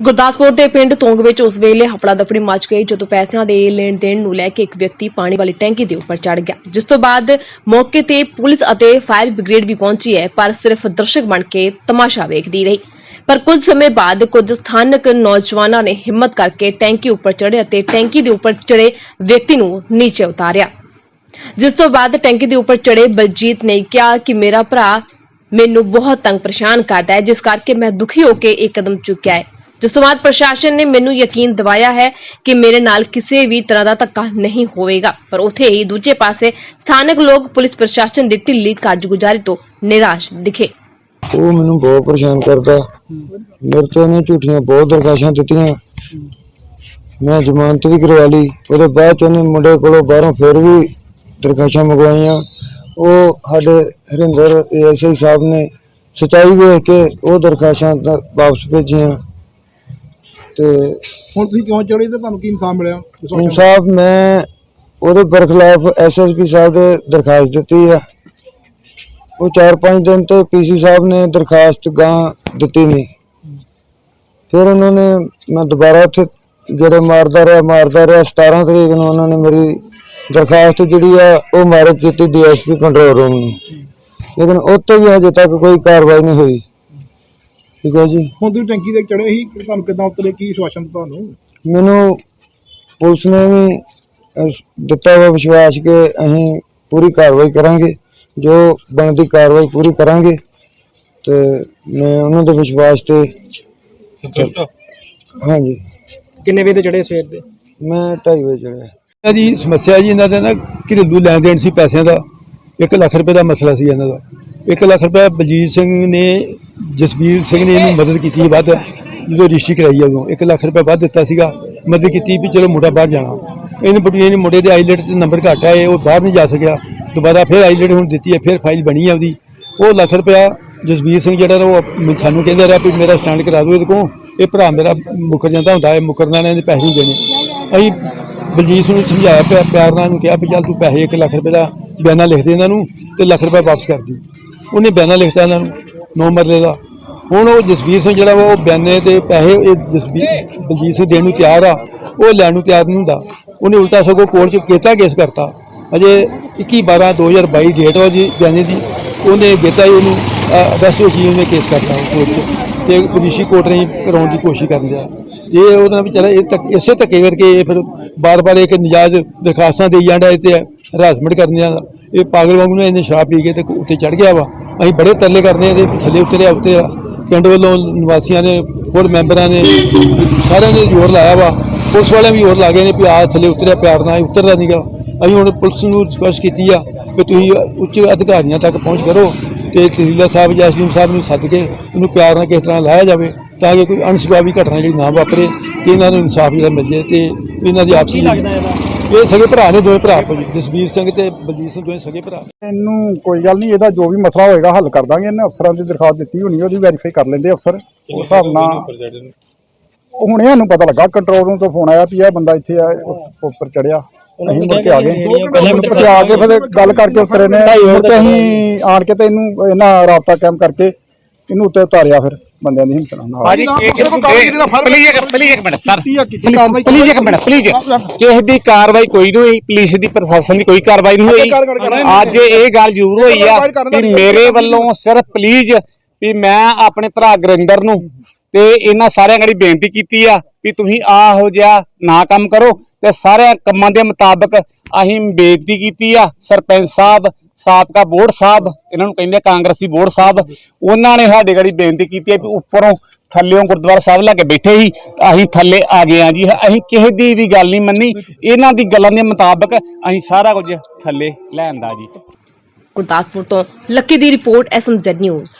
ਗੁਰਦਾਸਪੁਰ ਦੇ ਪਿੰਡ ਤੋਂਗ ਵਿੱਚ ਉਸ ਵੇਲੇ ਹਫੜਾ ਦਫੜੀ ਮਚ ਗਈ, ਜਦੋਂ ਪੈਸਿਆਂ ਦੇ ਲੈਣ ਦੇਣ ਨੂੰ ਲੈ ਕੇ ਇੱਕ ਵਿਅਕਤੀ ਪਾਣੀ ਵਾਲੀ ਟੈਂਕੀ ਦੇ ਉੱਪਰ ਚੜ ਗਿਆ। ਜਿਸ ਤੋਂ ਬਾਅਦ ਮੌਕੇ ਤੇ ਪੁਲਿਸ ਅਤੇ ਫਾਇਰ ਬ੍ਰਿਗੇਡ ਵੀ ਪਹੁੰਚੀ ਹੈ, ਪਰ ਸਿਰਫ ਦਰਸ਼ਕ ਬਣ ਕੇ ਤਮਾਸ਼ਾ ਵੇਖਦੀ ਰਹੀ। ਪਰ ਕੁਝ ਸਮੇਂ ਬਾਅਦ ਕੁਝ ਸਥਾਨਕ ਨੌਜਵਾਨਾਂ ਨੇ ਹਿੰਮਤ ਕਰਕੇ ਟੈਂਕੀ ਉੱਪਰ ਚੜ੍ਹੇ ਅਤੇ ਟੈਂਕੀ ਦੇ ਉੱਪਰ ਚੜੇ ਵਿਅਕਤੀ ਨੂੰ ਨੀਚੇ ਉਤਾਰਿਆ। ਜਿਸ ਤੋਂ ਬਾਅਦ ਟੈਂਕੀ ਦੇ ਉੱਪਰ ਚੜੇ ਬਲਜੀਤ ਨੇ ਕਿਹਾ ਕਿ ਮੇਰਾ ਭਰਾ ਮੈਨੂੰ ਬਹੁਤ ਤੰਗ ਪਰੇਸ਼ਾਨ ਕਰਦਾ ਹੈ, ਜਿਸ ਕਰਕੇ ਮੈਂ ਦੁਖੀ ਹੋ ਕੇ ਇੱਕ ਕਦਮ ਚੁੱਕਿਆ ਹੈ। ਜਿਸ ਤੋਂ ਬਾਅਦ ਪ੍ਰਸ਼ਾਸਨ ਨੇ ਮੈਨੂੰ ਯਕੀਨ ਦਿਵਾਇਆ ਹੈ ਕਿ ਮੇਰੇ ਨਾਲ ਕਿਸੇ ਵੀ ਤਰ੍ਹਾਂ ਦਾ ਧੱਕਾ ਨਹੀਂ ਹੋਵੇਗਾ। ਪਰ ਉੱਥੇ ਹੀ ਦੂਜੇ ਪਾਸੇ ਸਥਾਨਕ ਲੋਕ ਪੁਲਿਸ ਪ੍ਰਸ਼ਾਸਨ ਦੀ ਢਿੱਲੀ ਕਾਰਜਗੁਜ਼ਾਰੀ ਤੋਂ ਨਿਰਾਸ਼ ਦਿਖੇ। ਉਹ ਮੈਨੂੰ ਬਹੁਤ ਪਰੇਸ਼ਾਨ ਕਰਦਾ। ਮੇਰੇ ਤੋਂ ਉਹਨੇ ਝੂਠੀਆਂ ਬਹੁਤ ਦਰਖਾਸ਼ਾਂ ਦਿੱਤੀਆਂ। ਮੈਂ ਜ਼ਮਾਨਤ ਵੀ ਕਰਵਾ ਲਈ। ਉਹਦੇ ਬਾਅਦ ਚ ਉਹਨੇ ਮੁੰਡੇ ਕੋਲੋਂ ਬਾਹਰੋਂ ਫਿਰ ਵੀ ਦਰਖਾਸ਼ਾਂ ਮੰਗਵਾਈਆਂ। ਉਹ ਸਾਡੇ ਹਰਿੰਦਰ ਏਐਸਆਈ ਸਾਹਿਬ ਨੇ ਸਚਾਈ ਵੇਖ ਕੇ ਉਹ ਦਰਖਾਸ਼ਾਂ ਤਾਂ ਵਾਪਸ ਭੇਜੀਆਂ। ਤੇ ਹੁਣ ਤੁਸੀਂ ਕਿਉਂ ਚੜੇ ਤੇ ਤੁਹਾਨੂੰ ਕੀ ਇਨਸਾਫ ਮਿਲਿਆ। ਇਨਸਾਫ ਮੈਂ ਉਹਦੇ ਬਰਖਲਾਫ ਐਸਐਸਪੀ ਸਾਹਿਬ ਦੇ ਦਰਖਾਸਤ ਦਿੱਤੀ ਆ। ਉਹ 4-5 ਦਿਨ ਤੇ ਪੀਸੀ ਸਾਹਿਬ ਨੇ ਦਰਖਾਸਤ ਗਾਂ ਦਿੱਤੀ ਨਹੀਂ। ਫਿਰ ਉਹਨਾਂ ਨੇ ਮੈਂ ਦੁਬਾਰਾ ਉੱਥੇ ਜਿਹੜੇ ਮਾਰਦਾ ਰਿਹਾ ਮਾਰਦਾ ਰਿਹਾ। 17 ਤਰੀਕ ਨੂੰ ਉਹਨਾਂ ਨੇ ਮੇਰੀ ਦਰਖਾਸਤ ਜਿਹੜੀ ਆ ਉਹ ਮਾਰਕ ਕੀਤੀ ਡੀਐਸਪੀ ਕੰਟਰੋਲ ਰੂਮ ਨੂੰ। ਲੇਕਿਨ ਉੱਤੇ ਵੀ ਹਜੇ ਤੱਕ ਕੋਈ ਕਾਰਵਾਈ ਨਹੀਂ ਹੋਈ। ਠੀਕ ਹੈ ਜੀ। ਹੁਣ ਤੁਸੀਂ ਟੈਂਕੀ ਤੇ ਚੜੇ ਸੀ ਕਿ ਤੁਹਾਨੂੰ ਕਿਦਾਂ ਉਤਰੇ ਕੀ ਸ਼ਵਾਸ਼ਨ ਤੁਹਾਨੂੰ? ਮੈਨੂੰ ਪੁਲਿਸ ਨੇ ਵੀ ਅਹ, ਦਿੱਤਾ ਹੋਇਆ ਵਿਸ਼ਵਾਸ ਕਿ ਅਸੀਂ ਪੂਰੀ ਕਾਰਵਾਈ ਕਰਾਂਗੇ ਜੋ ਬਣਦੀ ਕਾਰਵਾਈ ਪੂਰੀ ਕਰਾਂਗੇ। ਤੇ ਮੈਂ ਉਹਨਾਂ ਦੇ ਵਿਸ਼ਵਾਸ ਤੇ ਸੰਤੁਸ਼ਟ ਹੋ? ਹਾਂਜੀ। ਕਿੰਨੇ ਵਜੇ ਤੇ ਚੜੇ ਸਵੇਰ ਦੇ? ਮੈਂ 2:30 ਵਜੇ ਚੜਿਆ ਇਹਨਾਂ ਦੀ ਸਮੱਸਿਆ ਜੀ ਇਹਨਾਂ ਦਾ ਨਾ ਘਰੇਲੂ ਲੈਣ ਦੇਣ ਸੀ ਪੈਸਿਆਂ ਦਾ। 1 ਲੱਖ ਰੁਪਏ ਦਾ ਮਸਲਾ ਸੀ ਇਹਨਾਂ ਦਾ। 1 ਲੱਖ ਰੁਪਏ ਬਲਜੀਤ ਸਿੰਘ ਨੇ ਜਸਬੀਰ ਸਿੰਘ ਨੇ ਇਹਨੂੰ ਮਦਦ ਕੀਤੀ ਵੱਧ, ਜਦੋਂ ਰਿਸ਼ੀ ਕਰਾਈ ਉਦੋਂ 1 ਲੱਖ ਰੁਪਏ ਵੱਧ ਦਿੱਤਾ ਸੀਗਾ, ਮਦਦ ਕੀਤੀ ਵੀ ਚਲੋ ਮੁੰਡਾ ਬਾਹਰ ਜਾਣਾ। ਇਹਨੂੰ ਬਟੂਏ ਨੇ ਮੁੰਡੇ ਦੇ ਆਈਲੈਟ ਤੇ ਨੰਬਰ ਘੱਟ ਆਏ, ਉਹ ਬਾਹਰ ਨਹੀਂ ਜਾ ਸਕਿਆ। ਦੁਬਾਰਾ ਫਿਰ ਆਈਲੈਟ ਹੁਣ ਦਿੱਤੀ ਹੈ, ਫਿਰ ਫਾਈਲ ਬਣੀ ਹੈ ਉਹਦੀ। ਉਹ ਲੱਖ ਰੁਪਇਆ ਜਸਬੀਰ ਸਿੰਘ ਜਿਹੜਾ ਉਹ ਸਾਨੂੰ ਕਹਿੰਦਾ ਰਿਹਾ ਵੀ ਮੇਰਾ ਸਟੈਂਡ ਕਰਾ ਦਿਓ ਇਹਦੇ ਕੋਲ। ਇਹ ਭਰਾ ਮੇਰਾ ਮੁੱਕਰ ਜਾਂਦਾ ਹੁੰਦਾ ਹੈ, ਮੁੱਕਰਨਾ ਨੇ ਇਹਦੇ ਪੈਸੇ ਨਹੀਂ ਦੇਣੇ। ਅਸੀਂ ਬਲਜੀਤ ਨੂੰ ਸਮਝਾਇਆ ਪਿਆ, ਪਿਆਰ ਨਾਲ ਨੂੰ ਕਿਹਾ ਵੀ ਚੱਲ ਤੂੰ ਪੈਸੇ 1 ਲੱਖ ਰੁਪਏ ਦਾ ਬਿਆਨਾ ਲਿਖ ਦੇ ਇਹਨਾਂ ਨੂੰ ਤੇ ਲੱਖ ਰੁਪਏ ਵਾਪਸ ਕਰ ਦੀ। ਉਹਨੇ ਬਿਆਨਾ ਲਿਖਤਾ ਇਹਨਾਂ ਨੂੰ, ਨੌ ਮਰਲੇ ਦਾ। ਹੁਣ ਉਹ ਜਸਵੀਰ ਸਿੰਘ ਜਿਹੜਾ ਵਾ ਉਹ ਬਿਆਨੇ ਤੇ ਪੈਸੇ ਇਹ ਜਸਵੀਰ ਬਲਜੀਤ ਸਿੰਘ ਦੇਣ ਨੂੰ ਤਿਆਰ ਆ। ਉਹ ਲੈਣ ਨੂੰ ਤਿਆਰ ਨਹੀਂ ਹੁੰਦਾ। ਉਹਨੇ ਉਲਟਾ ਸਗੋਂ ਕੋਰਟ 'ਚ ਕੀਤਾ ਕੇਸ ਕਰਤਾ। ਅਜੇ 21 12 2022 ਡੇਟ ਉਹ ਜੀ ਬਿਆਨੇ ਦੀ। ਉਹਨੇ ਦਿੱਤਾ ਹੀ ਉਹਨੂੰ ਅਗਸਤ ਵਿੱਚ ਹੀ ਉਹਨੇ ਕੇਸ ਕਰਤਾ ਕੋਰਟ 'ਚ। ਤੇ ਪੁਲਿਸੀ ਕੋਰਟ ਨੇ ਕਰਾਉਣ ਦੀ ਕੋਸ਼ਿਸ਼ ਕਰਨ ਦਿਆ। ਤੇ ਉਹਦਾ ਵਿਚਾਰਾ ਇਹ ਤੱਕ ਇਸੇ ਧੱਕੇ ਕਰਕੇ ਇਹ ਫਿਰ ਬਾਰ-ਬਾਰ ਇੱਕ ਨਜਾਇਜ਼ ਦਰਖਾਸਤਾਂ ਦੇਈ ਜਾਂਦਾ ਇਹ ਤੇ ਹਰਾਸਮੈਂਟ ਕਰਨ ਜਾਂਦਾ ਇਹ ਪਾਗਲ ਵਾਂਗੂ ਨੇ ਇਹਨੇ ਸ਼ਰਾਬ ਪੀ ਕੇ ਤੇ ਉੱਤੇ ਚੜ ਗਿਆ ਵਾ। ਅਸੀਂ ਬੜੇ ਤਰਲੇ ਕਰਦੇ ਆ ਇਹਦੇ ਥੱਲੇ ਉਤਰਿਆ ਉੱਤੇ ਆ। ਪਿੰਡ ਵੱਲੋਂ ਨਿਵਾਸੀਆਂ ਨੇ, ਹੋਰ ਮੈਂਬਰਾਂ ਨੇ ਸਾਰਿਆਂ ਨੇ ਜ਼ੋਰ ਲਾਇਆ ਵਾ। ਪੁਲਿਸ ਵਾਲਿਆਂ ਵੀ ਜ਼ੋਰ ਲਾ ਗਏ ਨੇ ਵੀ ਆ ਥੱਲੇ ਉਤਰਿਆ ਪਿਆਰ ਨਾਲ ਇਹ ਉਤਰਦਾ ਨਹੀਂਗਾ ਅਸੀਂ ਹੁਣ ਪੁਲਿਸ ਨੂੰ ਰਿਕੁਐਸਟ ਕੀਤੀ ਆ ਕਿ ਤੁਸੀਂ ਉੱਚ ਅਧਿਕਾਰੀਆਂ ਤੱਕ ਪਹੁੰਚ ਕਰੋ ਤੇ ਤਹਿਸੀਲਦਾਰ ਸਾਹਿਬ ਜਾਂ ਐਸਡੀਐਮ ਸਾਹਿਬ ਨੂੰ ਸੱਦ ਕੇ ਇਹਨੂੰ ਪਿਆਰ ਨਾਲ ਕਿਸ ਤਰ੍ਹਾਂ ਲਾਇਆ ਜਾਵੇ ਤਾਂ ਕਿ ਕੋਈ ਅਣਸੁਭਾਵੀ ਘਟਨਾ ਜਿਹੜੀ ਨਾ ਵਾਪਰੇ ਤੇ ਇਹਨਾਂ ਨੂੰ ਇਨਸਾਫ ਜਿਹੜਾ ਮਿਲ ਜਾਏ ਤੇ ਇਹਨਾਂ ਦੀ ਆਪਸੀ ਜਿਹੜੀ- ਇਹ ਸਗੇ ਭਰਾ ਨੇ ਦੋਵੇਂ ਭਰਾ ਭਾਜੀ, ਜਸਵੀਰ ਸਿੰਘ ਤੇ ਬਲਜੀਤ ਸਿੰਘ ਦੋਵੇਂ ਸਗੇ ਭਰਾ। ਇਹਨੂੰ ਕੋਈ ਗੱਲ ਨਹੀਂ ਇਹਦਾ ਜੋ ਵੀ ਮਸਲਾ ਹੋਏਗਾ ਹੱਲ ਕਰ ਦਾਂਗੇ। ਇਹਨੇ ਅਫਸਰਾਂ ਦੀ ਦਰਖਾਸਤ ਦਿੱਤੀ ਹੋਣੀ ਉਹਦੀ ਵੈਰੀਫਾਈ ਕਰ ਲੈਂਦੇ ਅਫਸਰ। ਉਸ ਹਿਸਾਬ ਨਾਲ ਹੁਣ ਇਹਨੂੰ ਪਤਾ ਲੱਗਾ ਕੰਟਰੋਲ ਰੂਮ ਤੋਂ ਫੋਨ ਆਇਆ ਵੀ ਇਹ ਬੰਦਾ ਇੱਥੇ ਆ ਉੱਪਰ ਚੜਿਆ। ਅਸੀਂ ਮੁੜ ਕੇ ਆ ਗਏ। ਮੁੜ ਕੇ ਆ ਕੇ ਫਿਰ ਗੱਲ ਕਰਕੇ ਉਤਰੇ ਨੇ ਮੁੜ ਕੇ ਅਸੀਂ ਆਣ ਕੇ ਤੇ ਇਹਨੂੰ ਇਹਨਾਂ ਰਾਬਤਾ ਕਾਇਮ ਕਰਕੇ ਇਹਨੂੰ ਉੱਤੇ ਉਤਾਰਿਆ ਫਿਰ। ਬੰਦਿਆਂ ਦੀ ਹਿੰਮਤ ਨਾਲ। ਭਾਜੀ ਪਲੀਜ਼ ਇੱਕ ਪਲੀਜ਼ ਇੱਕ ਮਿੰਟ ਸਰ ਪਲੀਜ਼ ਇੱਕ ਮਿੰਟ ਪਲੀਜ਼ ਕਿਸੇ ਦੀ ਕਾਰਵਾਈ ਕੋਈ ਨਹੀਂ ਹੋਈ ਪੁਲਿਸ ਦੀ ਪ੍ਰਸ਼ਾਸਨ ਦੀ ਕੋਈ ਕਾਰਵਾਈ ਨਹੀਂ ਹੋਈ। ਅੱਜ ਇਹ ਗੱਲ ਜ਼ਰੂਰ ਹੋਈ ਆ ਕਿ ਮੇਰੇ ਵੱਲੋਂ ਸਿਰਫ ਪਲੀਜ਼ ਵੀ ਮੈਂ ਆਪਣੇ ਭਰਾ ਗੁਰਿੰਦਰ ਨੂੰ ਤੇ ਇਹਨਾਂ ਸਾਰਿਆਂ ਗੜੀ ਬੇਨਤੀ ਕੀਤੀ ਆ ਵੀ ਤੁਸੀਂ ਆਹੋ ਜਿਹਾ ਨਾ ਕੰਮ ਕਰੋ ਤੇ ਸਾਰੇ ਕੰਮਾਂ ਦੇ ਮੁਤਾਬਕ ਅਸੀਂ ਬੇਨਤੀ ਕੀਤੀ ਆ ਸਰਪੰਚ ਸਾਹਿਬ ਸਾਬਕਾ ਬੋਰਡ ਸਾਹਿਬ, ਇਹਨਾਂ ਨੂੰ ਕਹਿੰਦੇ ਕਾਂਗਰਸੀ ਬੋਰਡ ਸਾਹਿਬ, ਉਹਨਾਂ ਨੇ ਸਾਡੇ ਗੜੀ ਬੇਨਤੀ ਕੀਤੀ ਹੈ ਵੀ ਉੱਪਰੋਂ ਥੱਲਿਓਂ ਗੁਰਦੁਆਰਾ ਸਾਹਿਬ ਲੈ ਕੇ ਬੈਠੇ ਸੀ, ਅਸੀਂ ਥੱਲੇ ਆ ਗਏ ਆ ਜੀ, ਅਸੀਂ ਕਿਸੇ ਦੀ ਵੀ ਗੱਲ ਨਹੀਂ ਮੰਨੀ, ਇਹਨਾਂ ਦੀ ਗੱਲਾਂ ਦੇ ਮੁਤਾਬਕ ਅਸੀਂ ਸਾਰਾ ਕੁਝ ਥੱਲੇ ਲੈਂਦਾ ਜੀ। ਗੁਰਦਾਸਪੁਰ ਤੋਂ ਲੱਕੀ ਦੀ ਰਿਪੋਰਟ, ਐਸਐਮਜ਼ੈਡ ਨਿਊਜ਼।